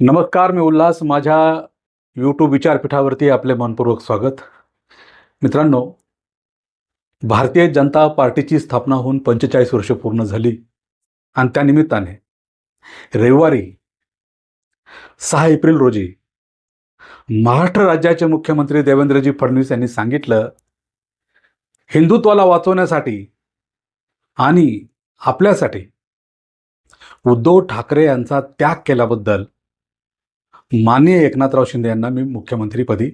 नमस्कार मी उल्हास. माझ्या यूट्यूब विचारपीठावरती आपले मनपूर्वक स्वागत. मित्रांनो भारतीय जनता पार्टीची स्थापना होऊन पंचेचाळीस वर्ष पूर्ण झाली आणि त्या निमित्ताने रविवारी सहा एप्रिल रोजी महाराष्ट्र राज्याचे मुख्यमंत्री देवेंद्रजी फडणवीस यांनी सांगितलं हिंदुत्वाला वाचवण्यासाठी आणि आपल्यासाठी उद्धव ठाकरे यांचा त्याग केल्याबद्दल माननीय एकनाथराव शिंदे यांना मी मुख्यमंत्रीपदी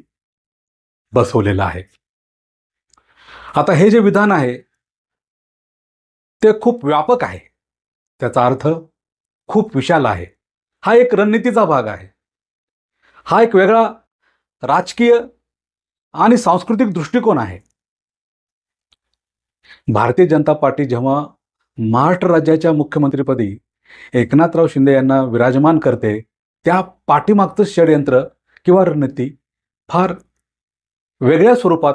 बसवलेलं आहे. आता हे जे विधान आहे ते खूप व्यापक आहे. त्याचा अर्थ खूप विशाल आहे. हा एक रणनीतीचा भाग आहे. हा एक वेगळा राजकीय आणि सांस्कृतिक दृष्टिकोन आहे. भारतीय जनता पार्टी जेव्हा महाराष्ट्र राज्याच्या मुख्यमंत्रीपदी एकनाथराव शिंदे यांना विराजमान करते त्या पाठीमागचं षडयंत्र किंवा रणनीती फार वेगळ्या स्वरूपात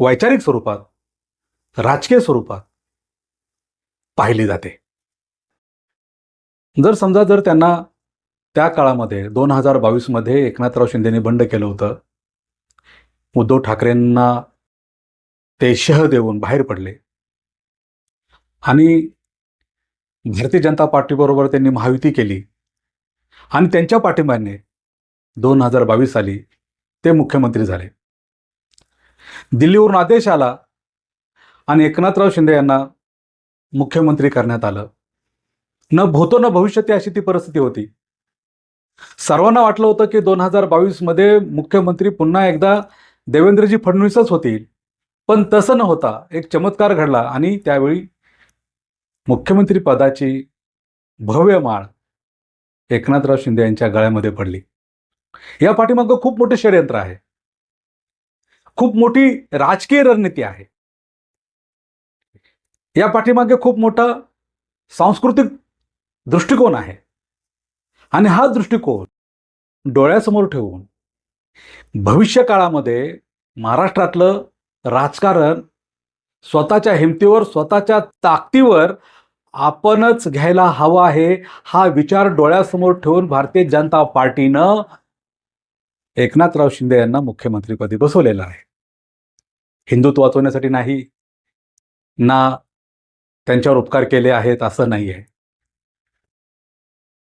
वैचारिक स्वरूपात राजकीय स्वरूपात पाहिली जाते. जर समजा जर त्यांना त्या काळामध्ये दोन हजार बावीसमध्ये एकनाथराव शिंदेने बंड केलं होतं उद्धव ठाकरेंना ते शह देऊन बाहेर पडले आणि भारतीय जनता पार्टीबरोबर त्यांनी महायुती केली आणि त्यांच्या पाठिंब्याने दोन हजार बावीस साली ते मुख्यमंत्री झाले. दिल्लीवरून आदेश आला आणि एकनाथराव शिंदे यांना मुख्यमंत्री करण्यात आलं. न भूतो न भविष्यती अशी ती परिस्थिती होती. सर्वांना वाटलं होतं की दोन हजार बावीसमध्ये मुख्यमंत्री पुन्हा एकदा देवेंद्रजी फडणवीसच होतील. पण तसं न होता एक चमत्कार घडला आणि त्यावेळी मुख्यमंत्री पदाची भव्य माळ एकनाथराव शिंदे यांच्या गळ्यामध्ये पडली. या पाठीमागं खूप मोठे षडयंत्र आहे. खूप मोठी राजकीय रणनीती आहे. या पाठीमागे खूप मोठा सांस्कृतिक दृष्टिकोन आहे. आणि हा दृष्टिकोन डोळ्यासमोर ठेवून भविष्य काळामध्ये महाराष्ट्रातलं राजकारण स्वतःच्या हिमतीवर स्वतःच्या ताकदीवर आपणच घ्यायला हवा आहे हा विचार डोळ्यासमोर ठेवून भारतीय जनता पार्टीनं एकनाथराव शिंदे यांना मुख्यमंत्रीपदी बसवलेलं आहे. हिंदुत्व वाचवण्यासाठी नाही ना त्यांच्यावर उपकार केले आहेत असं नाही आहे.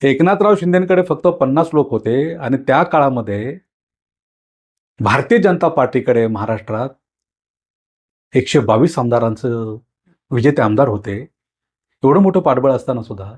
एकनाथराव शिंदेकडे फक्त पन्नास लोक होते आणि त्या काळामध्ये भारतीय जनता पार्टीकडे महाराष्ट्रात एकशे बावीस आमदारांचं विजेते आमदार होते. एवढं मोठं पाठबळ असताना सुद्धा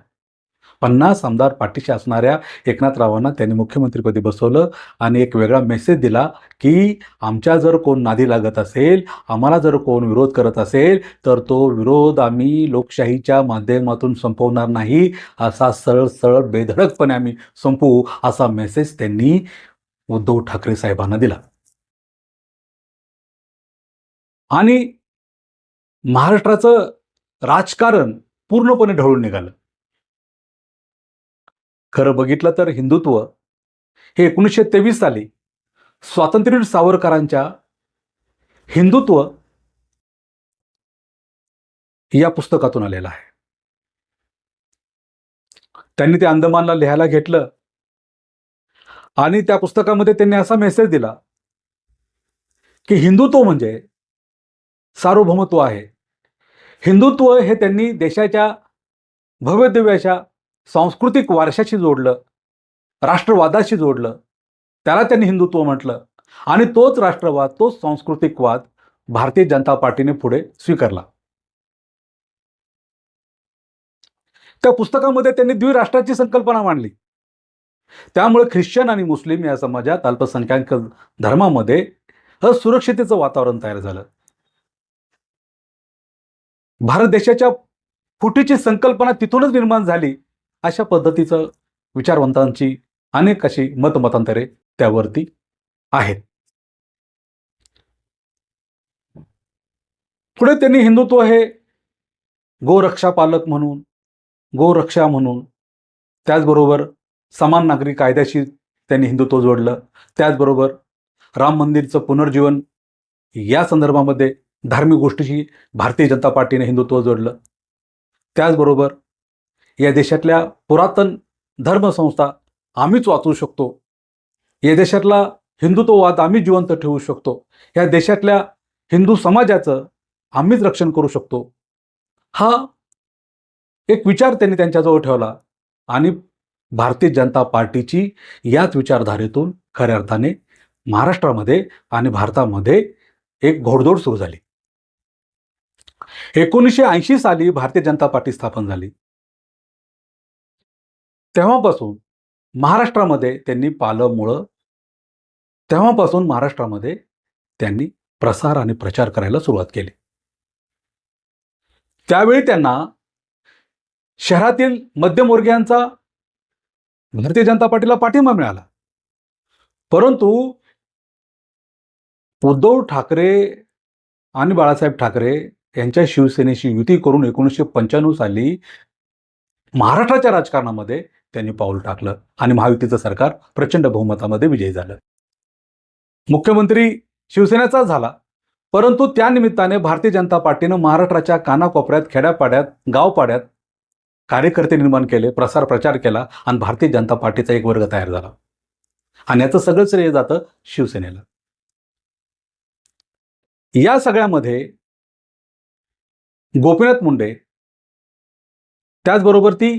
पन्नास आमदार पाठीशी असणाऱ्या एकनाथरावांना त्यांनी मुख्यमंत्रीपदी बसवलं आणि एक वेगळा मेसेज दिला की आमच्या जर कोण नादी लागत असेल आम्हाला जर कोण विरोध करत असेल तर तो विरोध आम्ही लोकशाहीच्या माध्यमातून संपवणार नाही. असा सरळ सरळ बेधडकपणे आम्ही संपवू असा मेसेज त्यांनी उद्धव ठाकरे साहेबांना दिला. आणि महाराष्ट्राचं राजकारण पूर्णपणे ढळून निघालं. खरं बघितलं तर हिंदुत्व हे एकोणीसशे तेवीस साली स्वातंत्र्यवीर सावरकरांच्या हिंदुत्व या पुस्तकातून आलेलं आहे. त्यांनी ते अंदमानला लिहायला घेतलं आणि त्या पुस्तकामध्ये त्यांनी असा मेसेज दिला की हिंदुत्व म्हणजे सार्वभौमत्व आहे. हिंदुत्व हे त्यांनी देशाच्या भव्यदिव्य अशा सांस्कृतिक वारशाशी जोडलं राष्ट्रवादाशी जोडलं. त्याला त्यांनी हिंदुत्व म्हटलं. आणि तोच राष्ट्रवाद तोच सांस्कृतिक वाद भारतीय जनता पार्टीने पुढे स्वीकारला. त्या पुस्तकामध्ये त्यांनी द्विराष्ट्राची संकल्पना मांडली. त्यामुळे ख्रिश्चन आणि मुस्लिम या समाजात अल्पसंख्याक धर्मामध्ये असुरक्षितेचं वातावरण तयार झालं. भारत देशाच्या फुटीची संकल्पना तिथूनच निर्माण झाली अशा पद्धतीचं विचारवंतांची अनेक अशी मतमतांतरे त्यावरती आहेत. पुढे त्यांनी हिंदुत्व हे गोरक्षा पालक म्हणून गोरक्षा म्हणून त्याचबरोबर समान नागरी कायद्याशी त्यांनी हिंदुत्व जोडलं त्याचबरोबर राम मंदिरचं पुनर्जीवन या संदर्भामध्ये धार्मिक गोष्टीशी भारतीय जनता पार्टीने हिंदुत्व जोडलं. त्याचबरोबर या देशातल्या पुरातन धर्मसंस्था आम्हीच वाचवू शकतो. या देशातला हिंदुत्ववाद आम्ही जिवंत ठेवू शकतो. या देशातल्या हिंदू समाजाचं आम्हीच रक्षण करू शकतो. हा एक विचार त्यांनी त्यांच्याजवळ ठेवला आणि भारतीय जनता पार्टीची याच विचारधारेतून खऱ्या अर्थाने महाराष्ट्रामध्ये आणि भारतामध्ये एक घोडदौड सुरू झाली. एकोणीसशे ऐंशी साली भारतीय जनता पार्टी स्थापन झाली. तेव्हापासून महाराष्ट्रामध्ये त्यांनी पालं मुळं तेव्हापासून महाराष्ट्रामध्ये त्यांनी प्रसार आणि प्रचार करायला सुरुवात केली. त्यावेळी त्यांना शहरातील मध्यमवर्गीयांचा भारतीय जनता पार्टीला पाठिंबा मिळाला. परंतु उद्धव ठाकरे आणि बाळासाहेब ठाकरे यांच्या शिवसेनेशी युती करून एकोणीसशे पंच्याण्णव साली महाराष्ट्राच्या राजकारणामध्ये त्यांनी पाऊल टाकलं आणि महायुतीचं सरकार प्रचंड बहुमतामध्ये विजयी झालं. मुख्यमंत्री शिवसेनेचा झाला परंतु त्या निमित्ताने भारतीय जनता पार्टीनं महाराष्ट्राच्या कानाकोपऱ्यात खेड्यापाड्यात गावपाड्यात कार्यकर्ते निर्माण केले प्रसार प्रचार केला आणि भारतीय जनता पार्टीचा एक वर्ग तयार झाला. आणि याचं सगळं श्रेय जातं शिवसेनेला. या सगळ्यामध्ये गोपीनाथ मुंडे त्याचबरोबर ती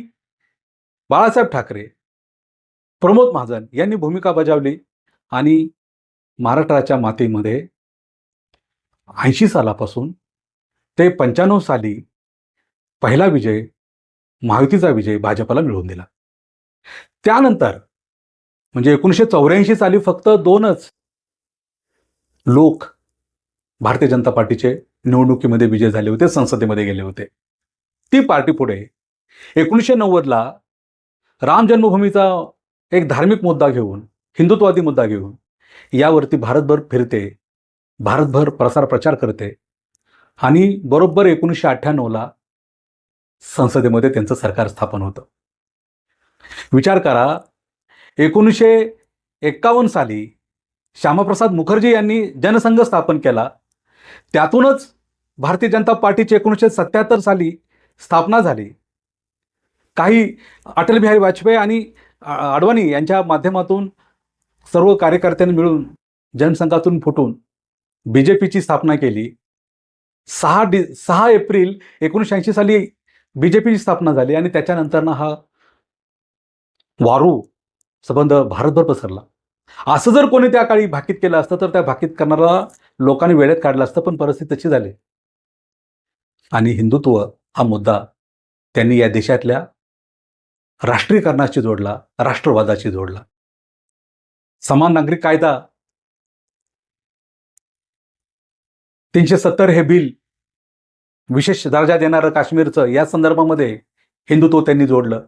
बाळासाहेब ठाकरे प्रमोद महाजन यांनी भूमिका बजावली आणि महाराष्ट्राच्या मातीमध्ये ऐंशी सालापासून ते पंच्याण्णव साली पहिला विजय महायुतीचा विजय भाजपला मिळवून दिला. त्यानंतर म्हणजे एकोणीसशे चौऱ्याऐंशी साली फक्त दोनच लोक भारतीय जनता पार्टीचे निवडणुकीमध्ये विजय झाले होते संसदेमध्ये गेले होते. ती पार्टी पुढे एकोणीसशे नव्वदला राम जन्मभूमीचा एक धार्मिक मुद्दा घेऊन हिंदुत्वादी मुद्दा घेऊन यावरती भारतभर फिरते भारतभर प्रसार प्रचार करते आणि बरोबर एकोणीसशे अठ्ठ्याण्णवला संसदेमध्ये त्यांचं सरकार स्थापन होतं. विचार करा एकोणीसशे एक्कावन्न साली श्यामाप्रसाद मुखर्जी यांनी जनसंघ स्थापन केला त्यातूनच भारतीय जनता पार्टीची एकोणीसशे सत्याहत्तर साली स्थापना झाली. काही अटल बिहारी वाजपेयी आणि अडवाणी यांच्या माध्यमातून सर्व कार्यकर्त्यांनी मिळून जनसंघातून फुटून बी जे पीची स्थापना केली. सहा डि सहा एप्रिल एकोणीसशे ऐंशी साली बी जे पीची स्थापना झाली आणि त्याच्यानंतरनं हा वारू संबंध भारतभर पसरला. असं जर कोणी त्या काळी भाकीत केलं असतं तर त्या भाकीत करणारा लोकांनी वेळेत काढलं असतं पण परिस्थिती तशी झाली. आणि हिंदुत्व हा मुद्दा त्यांनी या देशातल्या राष्ट्रीयकरणाशी जोडला राष्ट्रवादाशी जोडला. समान नागरिक कायदा तीनशे सत्तर हे बिल विशेष दर्जा देणारं काश्मीरचं या संदर्भामध्ये हिंदुत्व त्यांनी जोडलं.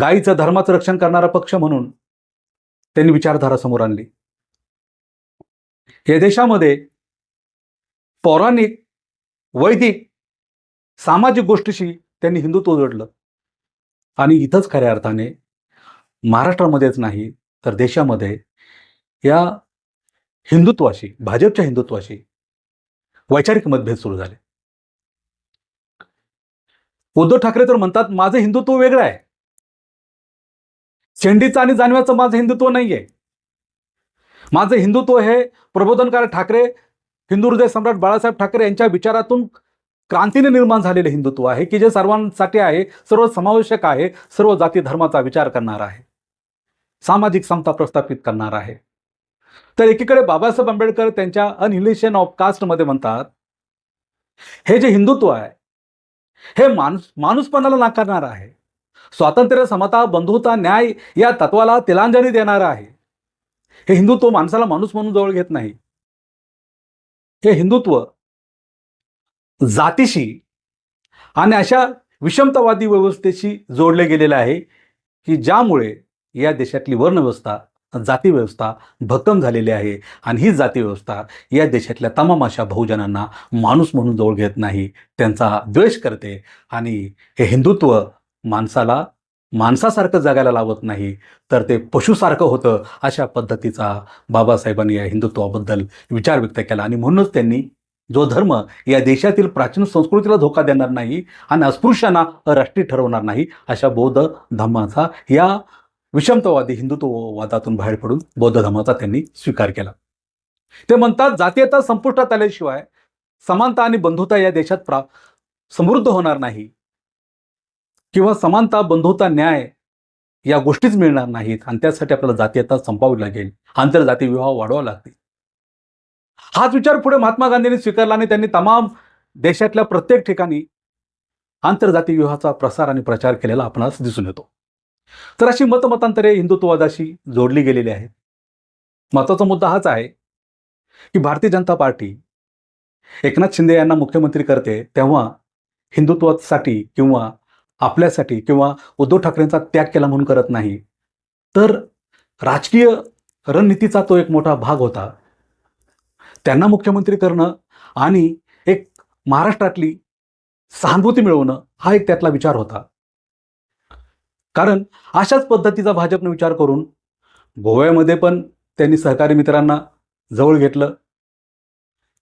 गायीचं धर्माचं रक्षण करणारा पक्ष म्हणून त्यांनी विचारधारा समोर आणली. या देशामध्ये पौराणिक वैदिक सामाजिक गोष्टीशी त्यांनी हिंदुत्व जोडलं. आणि इथंच खऱ्या अर्थाने महाराष्ट्रामध्येच नाही तर देशामध्ये या हिंदुत्वाशी भाजपच्या हिंदुत्वाशी वैचारिक मतभेद सुरू झाले. उद्धव ठाकरे तर म्हणतात माझं हिंदुत्व वेगळं आहे. शेंडीचं आणि जानव्याचं माझं हिंदुत्व नाहीये. माझं हिंदुत्व हे प्रबोधनकार ठाकरे हिंदू हृदय सम्राट बाळासाहेब ठाकरे यांच्या विचारातून क्रांतीने निर्माण झालेले हिंदुत्व आहे की जे सर्वांसाठी आहे सर्व समावेशक आहे सर्व जाती धर्माचा विचार करणार आहे सामाजिक समता प्रस्थापित करणार आहे. तर एकीकडे बाबासाहेब आंबेडकर त्यांच्या अनहिलेशन ऑफ कास्टमध्ये म्हणतात हे जे हिंदुत्व आहे हे माणूस माणूसपणाला नाकारणार आहे स्वातंत्र्य समता बंधुता न्याय या तत्वाला तिलांजली देणार आहे. हे हिंदुत्व माणसाला माणूस म्हणून जवळ घेत नाही. हे हिंदुत्व जातीशी आणि अशा विषमतावादी व्यवस्थेशी जोडले गेलेलं आहे की ज्यामुळे या देशातली वर्णव्यवस्था जाती व्यवस्था भक्कम झालेली आहे. आणि ही जाती व्यवस्था या देशातल्या तमाम अशा बहुजनांना माणूस म्हणून जवळ घेत नाही त्यांचा द्वेष करते आणि हे हिंदुत्व माणसाला माणसासारखं जगायला लावत नाही तर ते पशुसारखं होतं अशा पद्धतीचा बाबासाहेबांनी या हिंदुत्वाबद्दल विचार व्यक्त केला. आणि म्हणूनच त्यांनी जो धर्म या देशातील प्राचीन संस्कृतीला धोका देणार नाही आणि अस्पृश्यांना राष्ट्रीय ठरवणार नाही अशा बौद्ध धर्माचा या विषमतावादी हिंदुत्ववादातून बाहेर पडून बौद्ध धर्माचा त्यांनी स्वीकार केला. ते म्हणतात जातीयता संपुष्टात आल्याशिवाय समानता आणि बंधुता या देशात प्रा समृद्ध होणार नाही. किंवा समानता बंधुता न्याय या गोष्टीच मिळणार नाहीत. आणि त्यासाठी आपल्याला जातीयता संपावी लागेल. आंतरजातीय विवाह वाढवावा लागतील. हाच विचार पुढे महात्मा गांधींनी स्वीकारला आणि त्यांनी तमाम देशातल्या प्रत्येक ठिकाणी आंतरजातीय विवाहाचा प्रसार आणि प्रचार केलेला आपणास दिसून येतो. तर अशी मतमतांतरे हिंदुत्ववादाशी जोडली गेलेली आहेत. महत्त्वाचा मुद्दा हाच आहे की भारतीय जनता पार्टी एकनाथ शिंदे यांना मुख्यमंत्री करते तेव्हा हिंदुत्वासाठी किंवा आपल्यासाठी किंवा उद्धव ठाकरेंचा त्याग केला म्हणून करत नाही. तर राजकीय रणनीतीचा तो एक मोठा भाग होता. त्यांना मुख्यमंत्री करणं आणि एक महाराष्ट्रातली सहानुभूती मिळवणं हा एक त्यातला विचार होता. कारण अशाच पद्धतीचा भाजपनं विचार करून गोव्यामध्ये पण त्यांनी सहकारी मित्रांना जवळ घेतलं.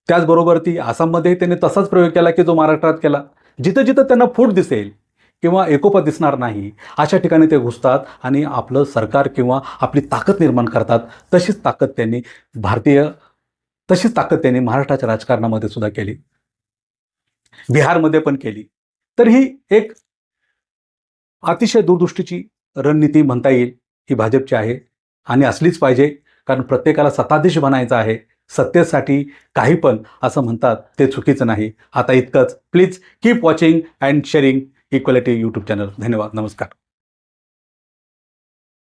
त्याचबरोबर ती आसाममध्ये त्यांनी तसाच प्रयोग केला की जो महाराष्ट्रात केला. जिथं जिथं त्यांना फूट दिसेल किंवा एकोपा दिसणार नाही अशा ठिकाणी ते घुसतात आणि आपलं सरकार किंवा आपली ताकद निर्माण करतात. तशीच ताकद त्यांनी भारतीय तशीच ताकद त्यांनी महाराष्ट्राच्या राजकारणामध्ये सुद्धा केली. बिहारमध्ये पण केली. तर ही एक अतिशय दूरदृष्टीची रणनीती म्हणता येईल ही भाजपची आहे. आणि असलीच पाहिजे कारण प्रत्येकाला सत्ताधीश बनायचं आहे. सत्तेसाठी काही पण असं म्हणतात ते चुकीचं नाही. आता इतकंच. Please keep watching and sharing equality YouTube channel. धन्यवाद. नमस्कार.